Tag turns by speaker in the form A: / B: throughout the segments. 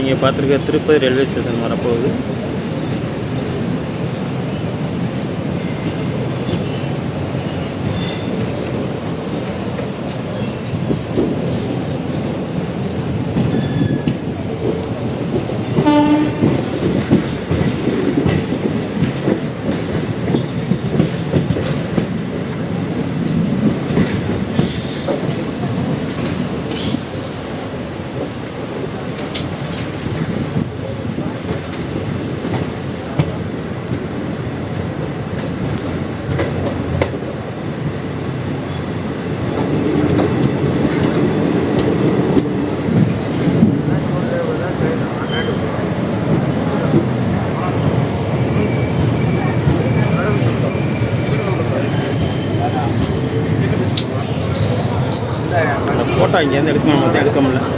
A: நீங்கள் பார்த்துருக்க Tirupati railway station வரப்போகுது அந்த ஃபோட்டோ இங்கேருந்து எடுக்கணும் முடியாது எடுக்க முடியல.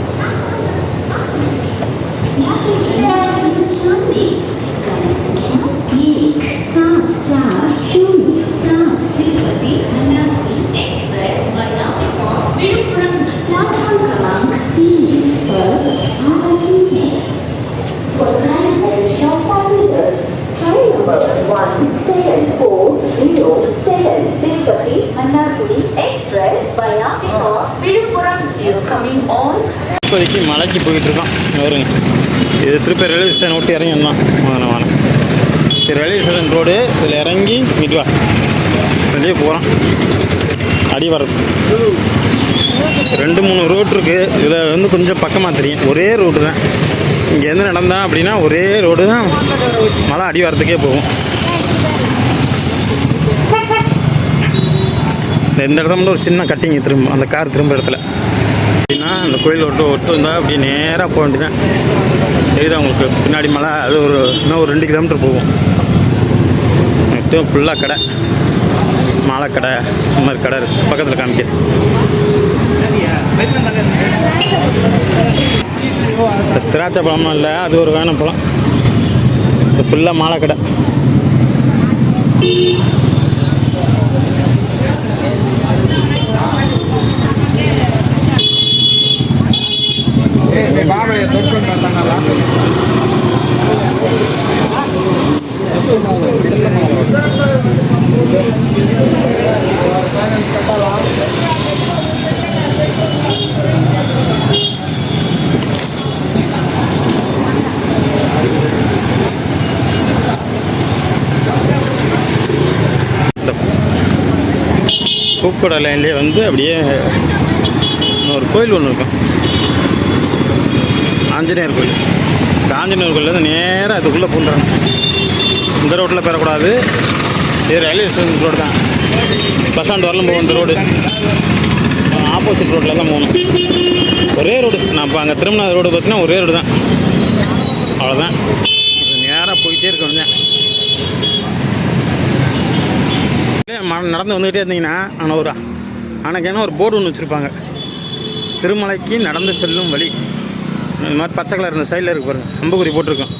B: விழுப்புரம் is coming on
A: இப்போதைக்கு மலைக்கு போயிட்டு இருக்கோம் வருங்க இது திருப்பதி ரயில்வே ஸ்டேஷன் விட்டு இறங்கிடலாம் வாங்க வாங்க. இது ரயில்வே ஸ்டேஷன் ரோடு இதில் இறங்கி மிட்வா வெளியே போகிறோம் அடி வரது ரெண்டு மூணு ரோட் இருக்குது இதில் வந்து கொஞ்சம் பக்கமாக தெரியும். ஒரே ரோடு தான். இங்கேருந்து நடந்தா அப்படின்னா ஒரே ரோடு தான் மலை அடி வரத்துக்கே போகும். இந்த இடத்துல மட்டும் ஒரு சின்ன கட்டிங் திரும்ப அந்த கார் திரும்ப இடத்துல அப்படின்னா அந்த கோயில் ஒட்டு ஒட்டு வந்தால் அப்படி நேராக போக வேண்டியதான் தெரியுதா உங்களுக்கு? பின்னாடி மலை அது ஒரு இன்னும் ஒரு ரெண்டு கிலோமீட்டர் போகும். மட்டும் ஃபுல்லாக கடை. மாலை கடை இந்த மாதிரி கடை இருக்குது பக்கத்தில் காமிக்க திராட்சை பழமும் இல்லை அது ஒரு வேணும் பழம். இது ஃபுல்லாக மாலை கடை. கூக்கடை லைன்லேயே வந்து அப்படியே ஒரு கோயில் ஒன்று இருக்கும். ஆஞ்சநேயர் கோயில். இந்த ஆஞ்சநேயர் கோயிலேருந்து நேராக அதுக்குள்ளே பூண்டுறாங்க இந்த ரோட்டில் பெறக்கூடாது. இது ரயில்வே ஸ்டேஷன் ரோடு தான். பஸ் ஸ்டாண்ட் வரலாம் போகும் இந்த ரோடு ஆப்போசிட் ரோட்டில் தான் போகணும். ஒரே ரோடு நான் இப்போ அங்கே திரும்பின ரோடு பார்த்தீங்கன்னா ஒரே ரோடு தான். அவ்வளோதான் நேராக போயிட்டே இருக்க வேண்டியதான் ம- நடந்து வந்துக்கிட்டே இருந்தீங்கன்னா ஆனால் ஒரு ஆனால் ஒரு போர்டு ஒன்று வச்சுருப்பாங்க. திருமலைக்கு நடந்து செல்லும் வழி. இந்த மாதிரி பச்சை கலர் இந்த சைடில் இருக்கு பாருங்கள் அம்புக்குறி போட்டிருக்கோம்.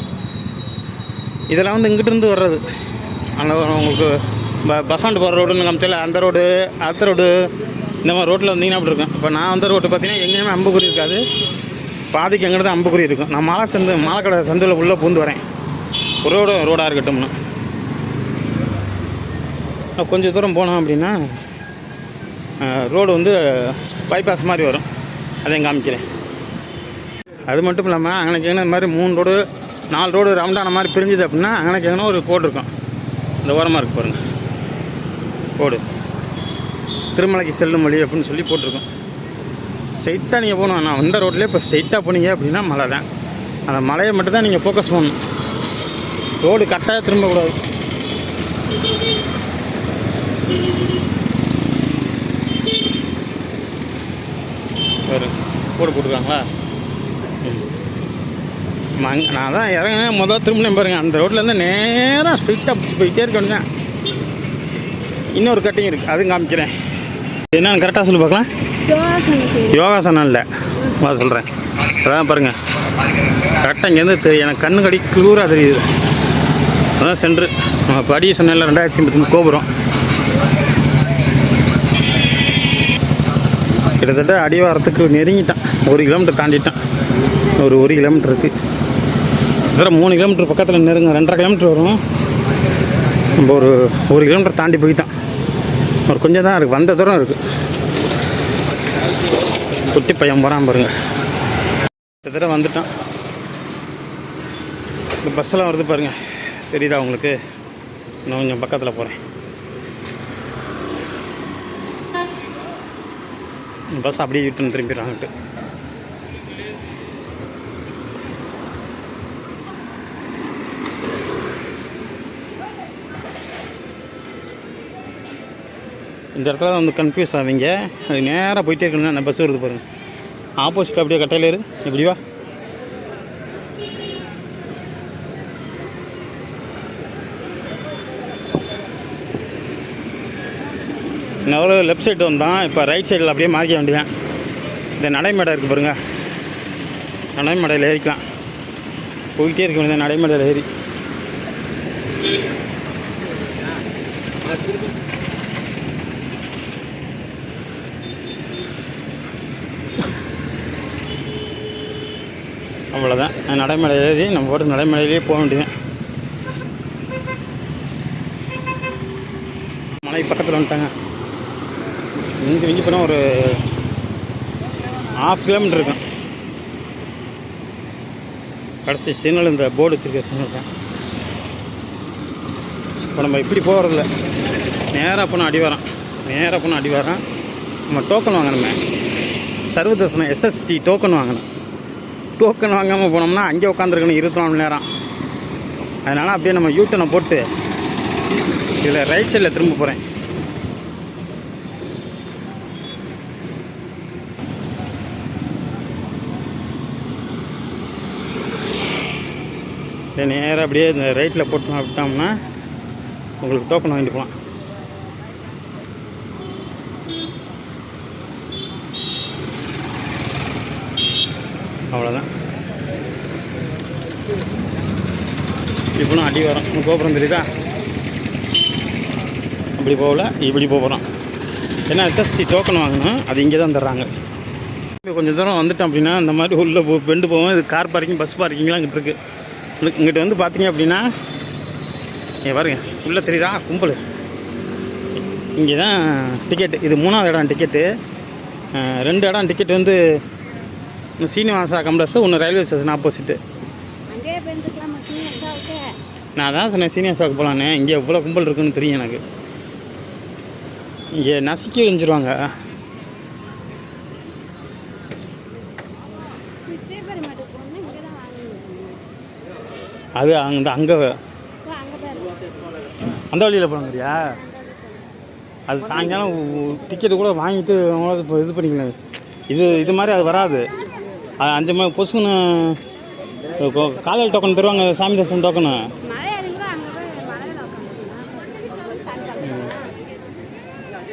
A: இதெல்லாம் வந்து இங்கிட்டிருந்து வர்றது. ஆனால் உங்களுக்கு ப பஸ் ஸ்டாண்டு போகிற ரோடுன்னு காமிச்சல அந்த ரோடு அடுத்த ரோடு இந்த மாதிரி ரோட்டில் வந்தீங்கன்னா அப்படி இருக்கும் இப்போ நான் வந்த ரோட்டு பார்த்தீங்கன்னா எங்கேயுமே அம்புக்குறி இருக்காது. பாதிக்கு எங்கே தான் அம்புக்குறி இருக்கும். நான் மாலை சந்து மாலைக்கடை சந்தில் உள்ளே பூந்து வரேன். ஒரு ரோடு ரோடாக இருக்கட்டும்னு கொஞ்சம் தூரம் போனோம் அப்படின்னா ரோடு வந்து பைபாஸ் மாதிரி வரும். அதையும் காமிக்கிறேன். அது மட்டும் இல்லாமல் அங்கனைக்கு எங்கே இந்த மாதிரி மூணு ரோடு நாலு ரோடு ரவுண்டான மாதிரி பிரிஞ்சுது அப்படின்னா அங்கனைக்கு எங்கன்னா ஒரு கோடு இருக்கும். இந்த ஓரமாக இருக்குது பாருங்கள் கோடு திருமலைக்கு செல்லும் வழி அப்படின்னு சொல்லி போட்டிருக்கோம். ஸ்ட்ரைட்டாக நீங்கள் போகணும். நான் வந்த ரோட்லேயே இப்போ ஸ்ட்ரைட்டாக போனீங்க அப்படின்னா மலை தான். அந்த மலையை மட்டும் தான் நீங்கள் ஃபோக்கஸ் பண்ணணும். ரோடு கரெக்டாக திரும்பக்கூடாது ஒரு போடு போட்டுருக்காங்களா? மங் நான் தான் இறங்கினேன் முதல் திரும்பினேன் பாருங்க. அந்த ரோட்லேருந்து நேராக ஸ்ட்ரிக்டாக போயிட்டே இருக்க வேண்டியதான் இன்னொரு கட்டிங் இருக்குது அதுவும் காமிக்கிறேன். என்னன்னு கரெக்டாக சொல்லி பார்க்கலாம். யோகாசனம் இல்லை வா சொல்கிறேன் அதான் பாருங்கள் கரெக்டாக இங்கேருந்து தெரியும் எனக்கு கண்ணு கடி க்ளூராக தெரியுது. அதான் சென்ட்ரு நம்ம படி சொன்னேன்ல ரெண்டாயிரத்தி ஐம்பத்தி கோபுரம். கிட்டத்தட்ட அடிவாரத்துக்கு நெருங்கிட்டான். ஒரு கிலோமீட்டர் தாண்டிட்டான். ஒரு ஒரு கிலோமீட்டருக்கு சார் மூணு கிலோமீட்டர் பக்கத்தில் நெருங்க ரெண்டரை கிலோமீட்டர் வரும். நம்ம ஒரு ஒரு கிலோமீட்டர் தாண்டி போயிட்டோம் ஒரு கொஞ்சம் தான் இருக்குது வந்த தூரம் இருக்குது குட்டி பையன் போகிறான் பாருங்க. கிட்டத்தட்ட வந்துட்டான். இந்த பஸ்ஸெல்லாம் வருது பாருங்கள் தெரியுதா உங்களுக்கு? இன்னும் கொஞ்சம் பக்கத்தில் போகிறேன் பஸ் அப்படியே விட்டுன்னு திரும்பிடுறாங்கட்டு இந்த இடத்துல தான் வந்து கன்ஃபியூஸ் ஆவீங்க. அது நேராக போயிட்டே இருக்கணும் நான் பஸ் வருது பாருங்கள் ஆப்போசிட் அப்படியே கட்டையில் இரு எப்படிவா இன்னொரு ஒரு லெஃப்ட் சைடு வந்தான். இப்போ ரைட் சைடில் அப்படியே மாறிக்க வேண்டியதான் இந்த நடைமேடை இருக்குது பாருங்கள் நடைமேடையில் ஏறிக்கலாம். போயிட்டே இருக்க வேண்டியது நடைமேடையில் ஏறி. அவ்வளோதான் நடைமேடை எழுதி நம்ம போட்டு நடைமுறையிலேயே போக வேண்டியது மலை பக்கத்தில் வந்துட்டாங்க. இஞ்சி மிஞ்சி போனால் ஒரு ஆஃப் கிலோமீட்டர் இருக்கும். கடைசி சிக்னல் இந்த போர்டு வச்சுருக்க சிக்னல் தான். இப்போ நம்ம இப்படி போகிறதில்ல நேராக போனால் அடிவாரம் நேராக போனால் அடிவாரம் நம்ம டோக்கன் வாங்கணுமே. சர்வதர்சனம் எஸ்எஸ்டி டோக்கன் வாங்கணும். டோக்கன் வாங்காமல் போனோம்னா அங்கே உட்காந்துருக்கணும் இருபத்தி நாலு மணி நேரம். அதனால் அப்படியே நம்ம யூட்டனை போட்டு இதில் ரைட் சைடில் திரும்ப போகிறேன் நேராக அப்படியே இந்த ரைட்டில் போட்டோம் விட்டோம்னா உங்களுக்கு டோக்கன் வாங்கிட்டு போகலாம். அவ்வளோதான் இப்போலாம் அடி வரோம் கோபுரம் தெரியுதா? அப்படி போகல இப்படி போகிறோம் ஏன்னா எஸ்எஸ்டி டோக்கன் வாங்கணும். அது இங்கே தான் தர்றாங்க. இப்போ கொஞ்சம் தூரம் வந்துட்டோம் அப்படின்னா இந்த மாதிரி உள்ளே போ பெண்டு போவோம். இது கார் பார்க்கிங் பஸ் பார்க்கிங்லாம் இங்கிட்டு இருக்குது இங்கிட்ட வந்து பார்த்தீங்க அப்படின்னா இங்கே பாருங்க உள்ளே தெரியுதா? கும்பல். இங்கே தான் டிக்கெட்டு இது மூணாவது இடம் டிக்கெட்டு ரெண்டு இடம் டிக்கெட் வந்து சீனிவாசா கம்ப்ளக்ஸ் ஒன்று ரயில்வே ஸ்டேஷன் ஆப்போசிட்டு நான் தான் சொன்னேன் சீனிவாசாவுக்கு போகலான்னு இங்கே எவ்வளோ கும்பல் இருக்குன்னு தெரியும் எனக்கு. இங்கே நசுக்கி எரிஞ்சிருவாங்க அது அங்கே அங்கே அந்த வழியில் போகணுங்கிறியா அது சாயங்காலம் டிக்கெட்டு கூட வாங்கிட்டு இது பண்ணிக்கலாம். இது இது மாதிரி அது வராது. அஞ்சு மணி பொசுக்குன்னு காலையில் டோக்கன் தருவாங்க சாமி தரிசனம் டோக்கனு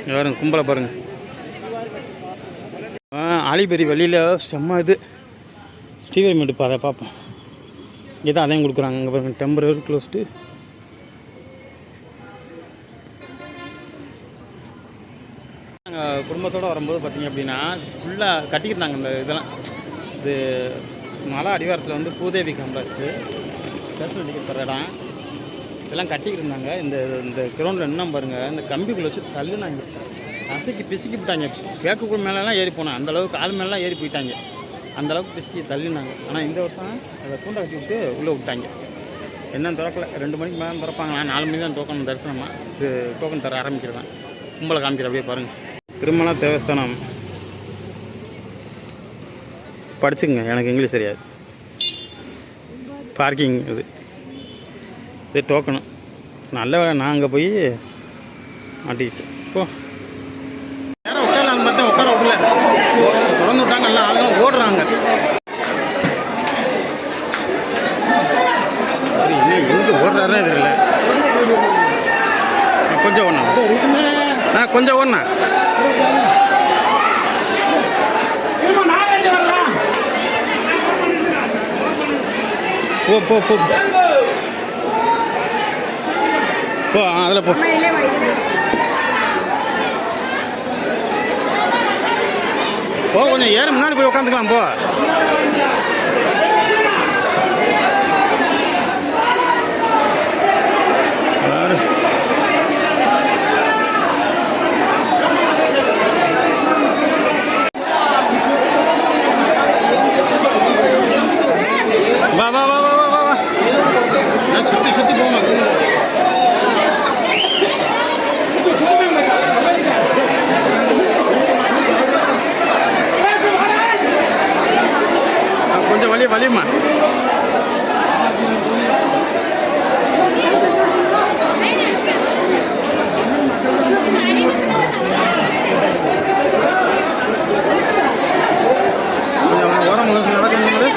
A: பாருங்க கும்பலை பாருங்க. ஆ ஆலிபெரி வழியில் செம்ம இது. ஸ்ரீவரிமேட்டு பாதை பார்ப்போம் இங்கே தான் அதையும் கொடுக்குறாங்க இங்கே பாருங்க டெம்பரரி க்ளோஸ்டு நாங்கள் குடும்பத்தோடு வரும்போது பார்த்தீங்க அப்படின்னா ஃபுல்லாக கட்டிக்கிட்டாங்க இந்த இதெல்லாம். இது மலை அடிவாரத்தில் வந்து பூதேவி காம்ப்ளெக்ஸு ஸ்பெஷல் டிக்கெட் தர இடம். இதெல்லாம் கட்டிக்கிட்டு இருந்தாங்க. இந்த இந்த கிரவுண்டில் என்ன பாருங்கள் இந்த கம்பிக்குள்ளே வச்சு தள்ளுனாங்க. அசைக்கி பிசுக்கி விட்டாங்க. பேக்குக்குள் மேலெலாம் ஏறி போனேன் அந்தளவுக்கு ஆள் மேலாம் ஏறி போயிட்டாங்க. அந்தளவுக்கு பிசுக்கி தள்ளினாங்க. ஆனால் இந்த வருஷம் அதை தூண்டை கட்டி விட்டு உள்ளே விட்டாங்க. என்ன திறக்கல. ரெண்டு மணிக்கு மேலே திறப்பாங்களா? நாலு மணி தான் டோக்கன் தரிசனமாக இது டோக்கன் தர ஆரம்பிக்கிறதான். கும்பலை காமிக்கிற அப்படியே பாருங்கள் திருமண தேவஸ்தானம். படிச்சுங்க எனக்கு இங்கிலீஷ் தெரியாது. பார்க்கிங் இது. இது டோக்கனு நல்ல வேலை நான் அங்கே போய் மாட்டிக்கிச்சு போ. நேரம் உட்காரலான்னு பார்த்தா உட்கார விடல. திறந்து விட்டாங்க எல்லாம் ஆளுங்க ஓடுறாங்க. அது என்ன எங்கே ஓடுறாருன்னே தெரியல. கொஞ்சம் ஓடணும் ஆ கொஞ்சம் ஓடணும் போ போ போ. போ அதில் போ. போ கொஞ்சம் ஏற முன்னாடி போய் உட்காந்துக்கலாம் போ வலியுமா கொஞ்சம் உரம் நடக்குது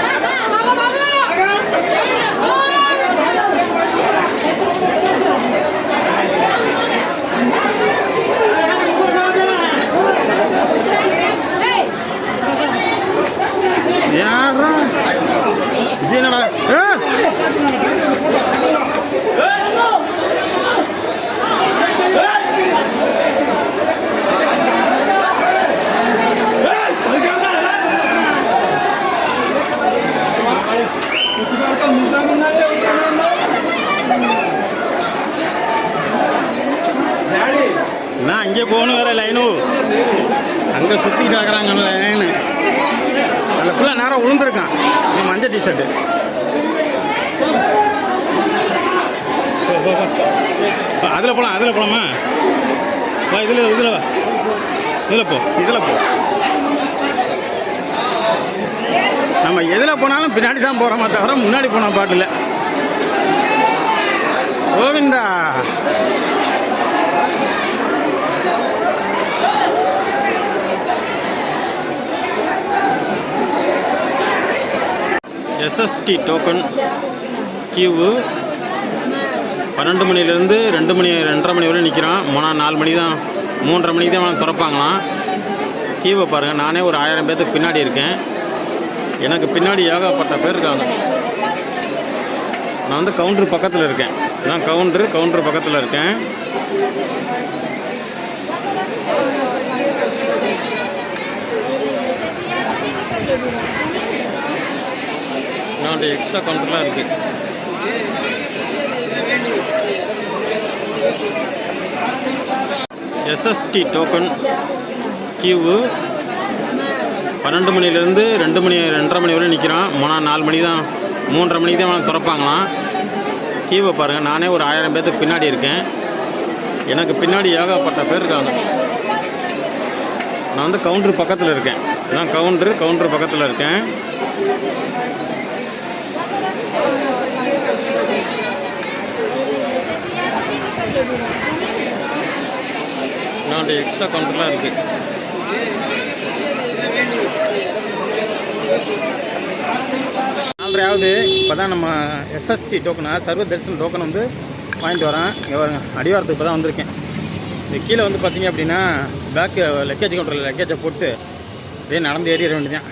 A: யாரா இது என்னடா ஏ! நான் அங்கே போகணும் வேற லைனு அங்கே சுற்றி கிடக்குறாங்கல்ல லைனு அந்த பிள்ளை நேரம் விழுந்திருக்கான் இந்த மஞ்சள் டிஷர்ட்டு அதில் போகலாம் அதில் போகலாமா வா இதில் இதில் வா. இதில் போ இதில் போ. நம்ம எதில் போனாலும் பின்னாடி தான் போகிறோமா தவிர முன்னாடி போனால் பாட்டில் கோவிந்தா. எஸ்எஸ்டி டோக்கன் கியூவு பன்னெண்டு மணிலேருந்து ரெண்டு மணி ரெண்டரை மணி வரை நிற்கிறான் மூணா நாலு மணி தான் மூன்றரை மணிக்கு தான் திறப்பாங்களாம். கியூவை பாருங்கள் நானே ஒரு ஆயிரம் பேர்த்துக்கு பின்னாடி இருக்கேன். எனக்கு பின்னாடி ஏகப்பட்ட பேர் இருக்காங்க. நான் வந்து கவுண்டரு பக்கத்தில் இருக்கேன். நான் கவுண்டரு கவுண்டரு பக்கத்தில் இருக்கேன். நான் எக்ஸ்ட்ரா கவுண்டர்லாம் இருக்குது எஸ்எஸ்டி டோக்கன் கியூவு பன்னெண்டு மணிலேருந்து ரெண்டு மணி ரெண்டரை மணி வரை நிற்கிறான் மூணா நாலு மணி தான் மூன்றரை மணிக்கு தான் திறப்பாங்களாம். கியூவை பாருங்கள் நானே ஒரு ஆயிரம் பேர்த்துக்கு பின்னாடி இருக்கேன். எனக்கு பின்னாடி ஏகப்பட்ட பேர் இருக்காங்க. நான் வந்து கவுண்டர் பக்கத்தில் இருக்கேன். நான் கவுண்டரு கவுண்டர் பக்கத்தில் இருக்கேன். நான் எக்ஸ்ட்ரா கவுண்டர்லாம் இருக்குது நாலரையாவது இப்போ தான் நம்ம எஸ்எஸ்டி டோக்கனாக சர்வ தரிசன டோக்கன் வந்து வாங்கிட்டு வரேன் இங்கே அடிவாரத்துக்கு இப்போ தான் வந்திருக்கேன். இது கீழே வந்து பார்த்தீங்க அப்படின்னா பேக்கு லக்கேஜ் கவுண்டரில் லக்கேஜை போட்டு அப்படியே நடந்து ஏறிட வேண்டியதான்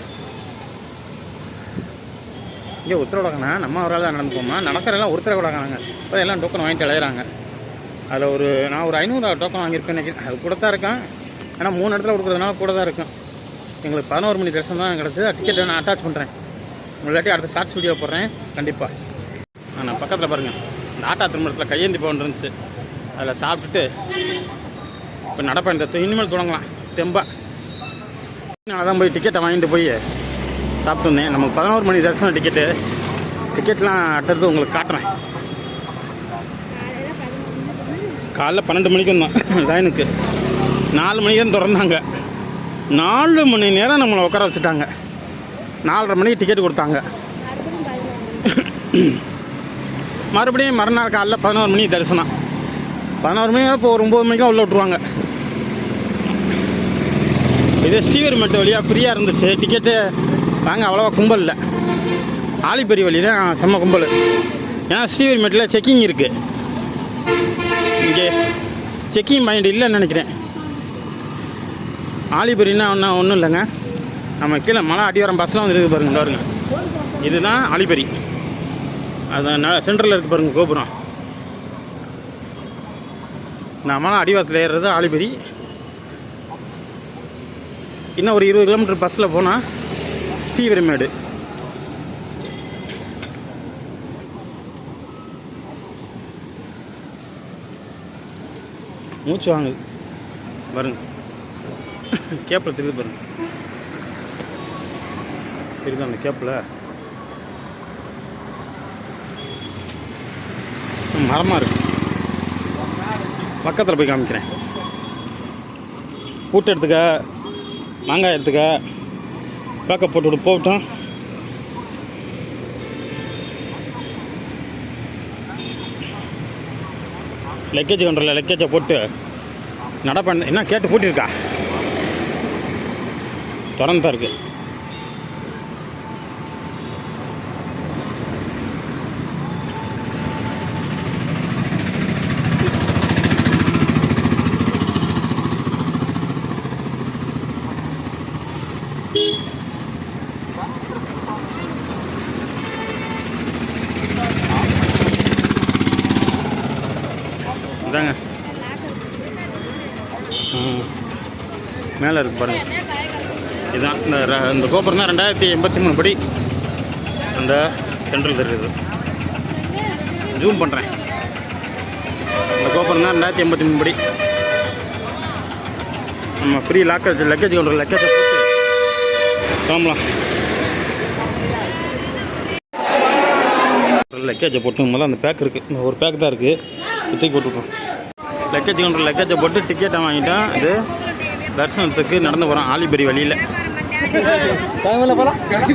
A: இங்கே உத்தரவிடக்கண்ணா நம்ம ஒரு ஆள் தான் நடந்து போமா நடக்கிறதெல்லாம் ஒருத்தர கூடாங்க இப்போ எல்லாம் டோக்கன் வாங்கிட்டு இளையிறாங்க அதில் ஒரு நான் ஒரு ஐநூறு டோக்கன் வாங்கியிருக்கேன் நினைக்கிறேன். அது கூட தான் இருக்கேன். ஏன்னா மூணு இடத்துல கொடுக்குறதுனால கூட தான் இருக்கும். எங்களுக்கு பதினோரு மணி தரிசனம் தான் கிடச்சிது. டிக்கெட் நான் அட்டாச் பண்ணுறேன் உங்களாட்டி அடுத்த ஷார்ட்ஸ் வீடியோ போடுறேன். கண்டிப்பாக நான் பக்கத்தில் பாருங்கள் இந்த ஆட்டா திருமணத்தில் கையேந்தி போன் இருந்துச்சு. அதில் சாப்பிட்டுட்டு இப்போ நடப்பயணத்தை இனிமேல் தொடங்கலாம். தெம்பா. நான் தான் போய் டிக்கெட்டை வாங்கிட்டு போய் சாப்பிட்டு வந்தேன். நமக்கு பதினோரு மணி தரிசனம் டிக்கெட்டு டிக்கெட்லாம் அடுத்தது உங்களுக்கு காட்டுறேன். காலைல பன்னெண்டு மணிக்கு வந்தோம். லைனுக்கு நாலு மணிக்கு தான் திறந்தாங்க. நாலு மணி நேரம் நம்மளை உட்கார வச்சுட்டாங்க. நாலரை மணிக்கு டிக்கெட் கொடுத்தாங்க. மறுபடியும் மறுநாள் காலைல பதினோரு மணிக்கு தரிசனம். பதினோரு மணி இப்போ ஒரு ஒம்பது மணிக்கெலாம் உள்ளே விட்ருவாங்க இது ஸ்ரீவரிமெட்டு வழியாக ஃப்ரீயாக இருந்துச்சு. டிக்கெட்டு வாங்க அவ்வளோவா கும்பல் இல்லை. ஆலிப்பெரி வழி தான் செம்ம கும்பல். ஏன்னா ஸ்ரீவரிமெட்டில் செக்கிங் இருக்குது இங்கே செக்கிங் பாயிண்ட் இல்லைன்னு நினைக்கிறேன். ஆலிபெரின்னா ஒன்றும் ஒன்றும் இல்லைங்க. நம்ம கீழே மலை அடிவாரம் பஸ்லாம் வந்து இருக்குது பாருங்க இந்த பாருங்க. இதுதான் ஆலிபெரி. அதான் சென்டரில் இருக்குது பாருங்கள் கோபுரம். நான் மலை அடிவாரத்தில் ஏறுறது ஆலிபெரி. இன்னும் ஒரு இருபது கிலோமீட்டர் பஸ்ஸில் போனால் ஸ்ரீவரிமேடு. மூச்சு வாங்குது பாருங்க. கேப்பில் தெரியுது பாருங்க. இருக்கு அந்த கேப்பில்? மரமாக இருக்கு. பக்கத்தில் போய் காமிக்கிறேன். பூட்டு எடுத்துக்க மாங்காய் எடுத்துக்க பேக்கப் போட்டு போட்டோம் லக்கேஜ் கண்ட்ரோலில் லக்கேஜை போட்டு நடப்பண்ண பண்ண. என்ன கேட்டு பூட்டியிருக்கா? திறந்து தான் இருக்குது மேலே இருக்குது பாருங்கள் இதுதான் இந்த ர- இந்த கோபுரம் தான் ரெண்டாயிரத்தி எண்பத்தி மூணு படி. அந்த சென்ட்ரல் தெரியுது ஜூம் பண்ணுறேன் இந்த கோபுரம் தான் ரெண்டாயிரத்தி எண்பத்தி மூணு படி. நம்ம free locker luggage counter luggage போட்டு கிளம்பலாம். லக்கேஜை போட்டு முதல்ல அந்த பேக் இருக்குது இந்த ஒரு பேக் தான் இருக்குது தூக்கி போட்டுவிட்றோம் லக்கேஜ் கவுண்டர் லக்கேஜை போட்டு டிக்கெட்டை வாங்கிட்டேன் இது தரிசனத்துக்கு நடந்து போகிறோம் ஆலிபெரி வழியில்.
C: काही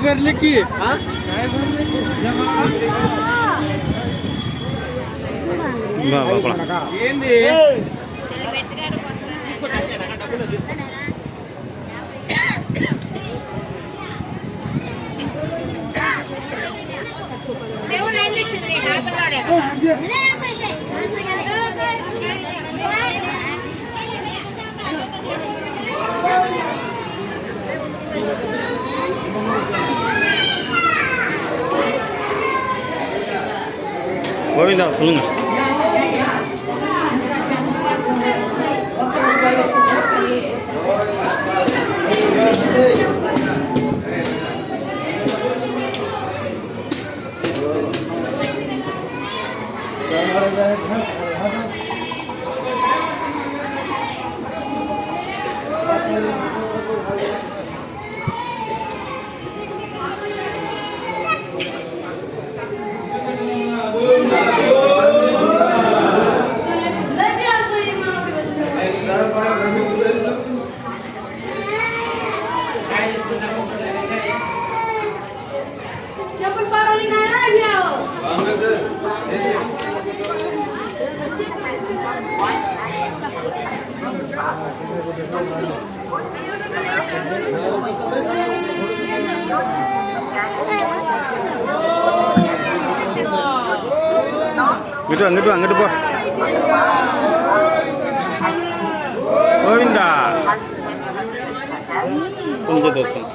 A: கோவிந்தா
C: சொல்லுங்க
A: Thank you. இங்கிட்டு வா, அங்கிட்டு வா, அங்கிட்டு போ கோவிந்தா கொஞ்சம் தோசம்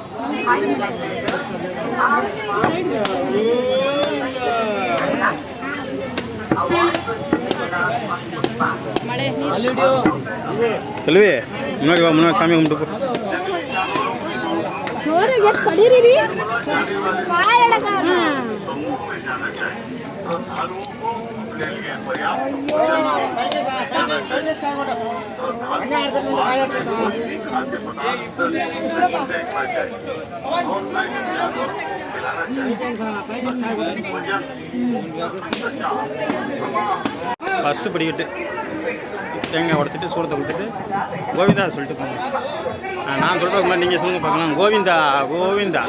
A: செல்வி முன்னாடி வா முன்னாடி சாமி கும்பிட்டு போ. ஃபஸ்ட்டு படிக்கட்டு. தேங்காய் உடச்சிட்டு சூடத்தை கொடுத்துட்டு கோவிந்தா சொல்லிட்டு போங்க நான் சொல்கிறதுக்கு மாதிரி நீங்கள் சொல்லுங்கள் பார்க்கலாம். கோவிந்தா கோவிந்தா.